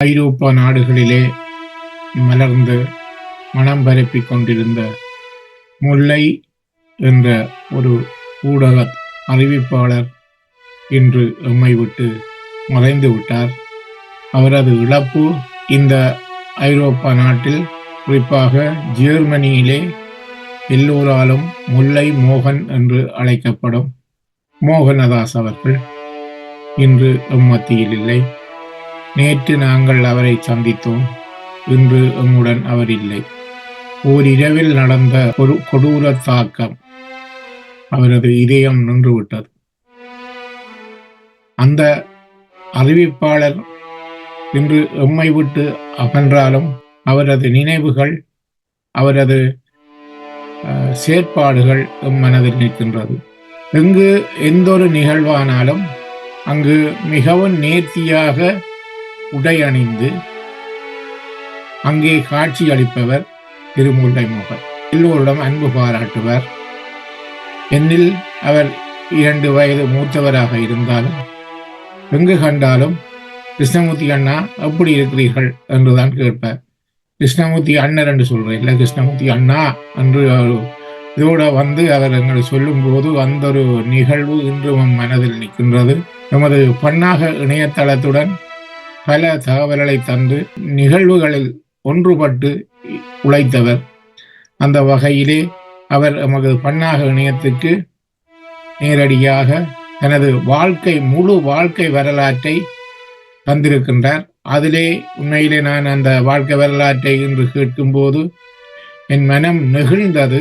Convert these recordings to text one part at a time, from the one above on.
ஐரோப்பா நாடுகளிலே மலர்ந்து மனம் பரப்பிக் கொண்டிருந்த முல்லை என்ற ஒரு ஊடக அறிவிப்பாளர் இன்று எம்மை விட்டு மறைந்து விட்டார். அவரது இழப்பு இந்த ஐரோப்பா நாட்டில் குறிப்பாக ஜெர்மனியிலே எல்லோராலும் முல்லை மோகன் என்று அழைக்கப்படும் மோகனதாஸ் அவர்கள் இன்று எம்மத்தியில் இல்லை. நேற்று நாங்கள் அவரை சந்தித்தோம். இன்று எம்முடன் அவர் இல்லை. ஓரிரவில் நடந்த ஒரு கொடூர தாக்கம் அவரது இதயம் நின்றுவிட்டது. அந்த அறிவிப்பாளர் இன்று எம்மை விட்டு அகன்றாலும் அவரது நினைவுகள் அவரது செயற்பாடுகள் எம் மனதில் நிற்கின்றது. எங்கு எந்த ஒரு நிகழ்வானாலும் அங்கு மிகவும் நேர்த்தியாக உடை அணிந்து அங்கே காட்சி அளிப்பவர் திருமுல்லை மோகன் எல்லோரிடம் அன்பு பாராட்டுவர். என்னில் அவர் இரண்டு வயது மூத்தவராக இருந்தாலும் எங்கு கண்டாலும் கிருஷ்ணமூர்த்தி அண்ணா எப்படி இருக்கிறீர்கள் என்றுதான் கேட்பார். கிருஷ்ணமூர்த்தி அண்ணர் என்று சொல்றேன். இல்லை கிருஷ்ணமூர்த்தி அண்ணா என்று இதோட வந்து அவர் எங்களை சொல்லும்போது அந்த ஒரு நிகழ்வு இன்று நம் மனதில் நிற்கின்றது. நமது பன்னாக இணையதளத்துடன் பல தகவல்களை தந்து நிகழ்வுகளில் ஒன்றுபட்டு உழைத்தவர். அந்த வகையிலே அவர் எமது பன்னாக இணையத்துக்கு நேரடியாக தனது வாழ்க்கை முழு வாழ்க்கை வரலாற்றை தந்திருக்கின்றார். அதிலே உண்மையிலே நான் அந்த வாழ்க்கை வரலாற்றை என்று கேட்கும்போது என் மனம் நெகிழ்ந்தது.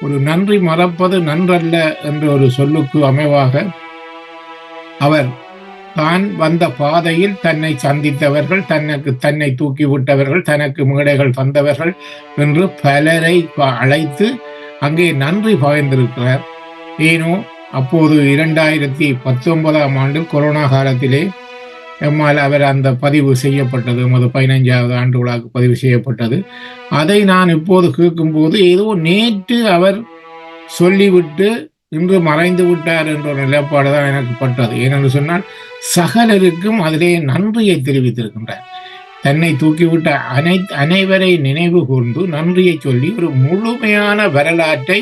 ஒரு நன்றி மறப்பது நன்றல்ல என்ற ஒரு சொல்லுக்கு அமைவாக அவர் தான் வந்த பாதையில் தன்னை சந்தித்தவர்கள் தனக்கு தன்னை தூக்கி விட்டவர்கள் தனக்கு மேடைகள் தந்தவர்கள் என்று பலரை ப- அழைத்து அங்கே நன்றி பகிர்ந்திருக்கிறார் ஏனோ அப்போது இரண்டாயிரத்தி பத்தொன்பதாம் ஆண்டு கொரோனா காலத்திலே எம்மால் அவர் அந்த பதிவு செய்யப்பட்டது எமது பதினைஞ்சாவது ஆண்டு விழாக்கு பதிவு செய்யப்பட்டது. அதை நான் இப்போது கேட்கும்போது ஏதோ நேற்று அவர் சொல்லிவிட்டு இன்று மறைந்து விட்டார் என்ற ஒரு நிலைப்பாடு தான் எனக்கு பட்டது. ஏனென்று சொன்னால் சகலருக்கும் அதிலே நன்றியை தெரிவித்திருக்கின்றார். தன்னை தூக்கிவிட்ட அனை அனைவரை நினைவு கூர்ந்து நன்றியை சொல்லி ஒரு முழுமையான வரலாற்றை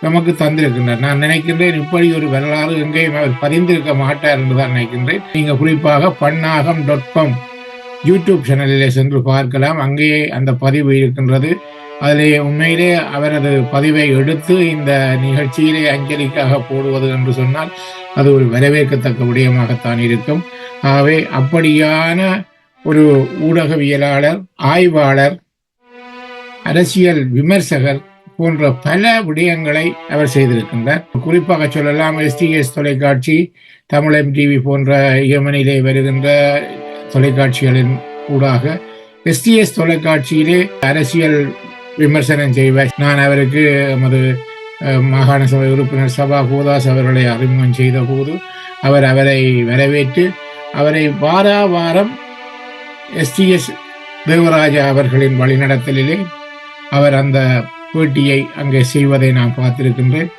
நமக்கு தந்திருக்கின்றார். நான் நினைக்கின்றேன் இப்படி ஒரு வரலாறு எங்கேயும் அவர் பதிந்திருக்க மாட்டார் என்று தான் நினைக்கின்றேன். நீங்க குறிப்பாக பன்னாகம் டாட் காம் யூடியூப் சேனலிலே சென்று பார்க்கலாம். அங்கேயே அந்த பதிவு இருக்கின்றது. அதிலே உண்மையிலே அவரது பதிவை எடுத்து இந்த நிகழ்ச்சியிலே அஞ்சலிக்காக போடுவது என்று சொன்னால் அது ஒரு வரவேற்கத்தக்க விடயமாகத்தான் இருக்கும். ஆகவே அப்படியான ஒரு ஊடகவியலாளர் ஆய்வாளர் அரசியல் விமர்சகர் போன்ற பல விடயங்களை அவர் செய்திருக்கின்றார். குறிப்பாக சொல்லலாம் எஸ்டிஎஸ் தொலைக்காட்சி தமிழ் டிவி போன்ற யமனிலே வருகின்ற தொலைக்காட்சிகளின் ஊடாக எஸ்டிஎஸ் தொலைக்காட்சியிலே அரசியல் விமர்சனம் செய்வார். நான் அவருக்கு எமது மாகாண சபை உறுப்பினர் சபா கோதாஸ் அவர்களை அறிமுகம் செய்த போது அவர் அவரை வரவேற்று அவரை வாரா வாரம் எஸ்டிஎஸ் தேவராஜா அவர்களின் வழிநடத்தலிலே அவர் அந்த பேட்டியை அங்கே செய்வதை நான் பார்த்திருக்கின்றேன்.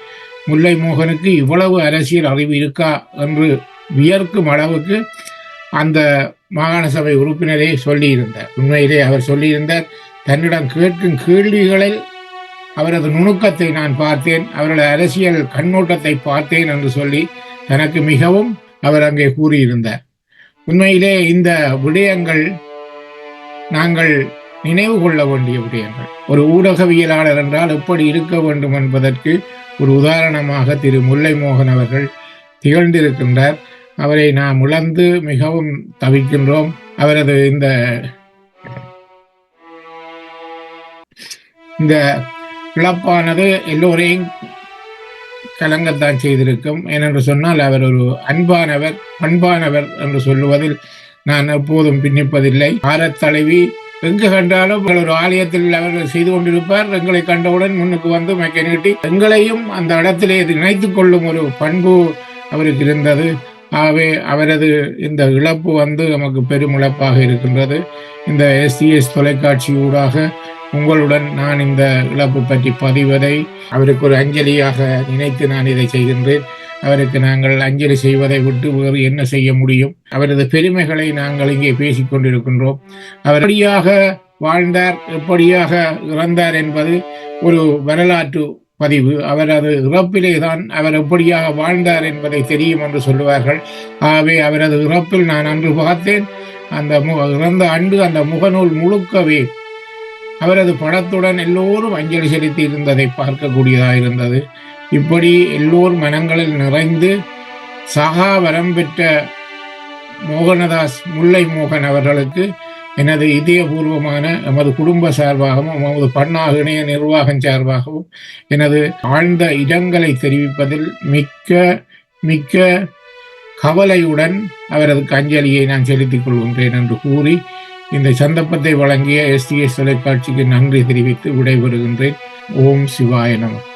முல்லை மோகனுக்கு இவ்வளவு அரசியல் அறிவு இருக்கா என்று வியர்க்கும் அளவுக்கு அந்த மாகாண சபை உறுப்பினரே சொல்லியிருந்தார். உண்மையிலே அவர் சொல்லியிருந்தார் தன்னிடம் கேட்கும் கேள்விகளில் அவரது நுணுக்கத்தை நான் பார்த்தேன். அவரது அரசியல் கண்ணோட்டத்தை பார்த்தேன் என்று சொல்லி எனக்கு மிகவும் அவர் அங்கே கூறியிருந்தார். உண்மையிலே இந்த விடயங்கள் நாங்கள் நினைவு கொள்ள வேண்டிய விடயங்கள். ஒரு ஊடகவியலாளர் என்றால் எப்படி இருக்க வேண்டும் என்பதற்கு ஒரு உதாரணமாக திரு முல்லை மோகன் அவர்கள் திகழ்ந்திருக்கின்றார். அவரை நாம் இழந்து மிகவும் தவிக்கின்றோம். அவரது இந்த இந்த இழப்பானது எல்லோரையும் கலங்கத்தான் செய்திருக்கும். ஏனென்று சொன்னால் அவர் ஒரு அன்பானவர் பண்பானவர் என்று சொல்லுவதில் நான் எப்போதும் பின்னிப்பதில்லை. ஆரத் தலைவி எங்கு கண்டாலும் ஒரு ஆலயத்தில் அவர் செய்து கொண்டிருப்பார். எங்களை கண்டவுடன் முன்னுக்கு வந்து மைக்க நீட்டி எங்களையும் அந்த இடத்திலே நினைத்துக் கொள்ளும் ஒரு பண்பு அவருக்கு இருந்தது. ஆகவே அவரது இந்த இழப்பு வந்து நமக்கு பெரும் இழப்பாக இருக்கின்றது. இந்த எஸ்டிஎஸ் தொலைக்காட்சி ஊடாக உங்களுடன் நான் இந்த இழப்பு பற்றி பதிவதை அவருக்கு ஒரு அஞ்சலியாக நினைத்து நான் இதை செய்கின்றேன். அவருக்கு நாங்கள் அஞ்சலி செய்வதை விட்டு வேறு என்ன செய்ய முடியும்? அவரது பெருமைகளை நாங்கள் இங்கே பேசிக் கொண்டிருக்கின்றோம். அவர் எப்படியாக வாழ்ந்தார் எப்படியாக இறந்தார் என்பது ஒரு வரலாற்று பதிவு. அவரது இறப்பிலே தான் அவர் எப்படியாக வாழ்ந்தார் என்பதை தெரியும் என்று சொல்லுவார்கள். ஆகவே அவரது இறப்பில் நான் அன்று பார்த்தேன். அந்த இறந்த அன்று அந்த முகநூல் முழுக்கவே அவரது படத்துடன் எல்லோரும் அஞ்சலி செலுத்தி இருந்ததை பார்க்கக்கூடியதாக இருந்தது. இப்படி எல்லோர் மனங்களில் நிறைந்து சகா வரம் பெற்ற மோகனதாஸ் முல்லை மோகன் அவர்களுக்கு எனது இதயபூர்வமான எமது குடும்ப சார்பாகவும் எமது பன்னாக இணைய நிர்வாகம் சார்பாகவும் எனது ஆழ்ந்த இடங்களை தெரிவிப்பதில் மிக்க மிக்க கவலையுடன் அவரது அஞ்சலியை நான் செலுத்திக் கொள்கின்றேன் என்று கூறி இந்த சந்தர்ப்பத்தை வழங்கிய எஸ்டிஎஸ் தொலைக்காட்சிக்கு நன்றி தெரிவித்து விடைபெறுகின்றேன். ஓம் சிவாய நமக்கு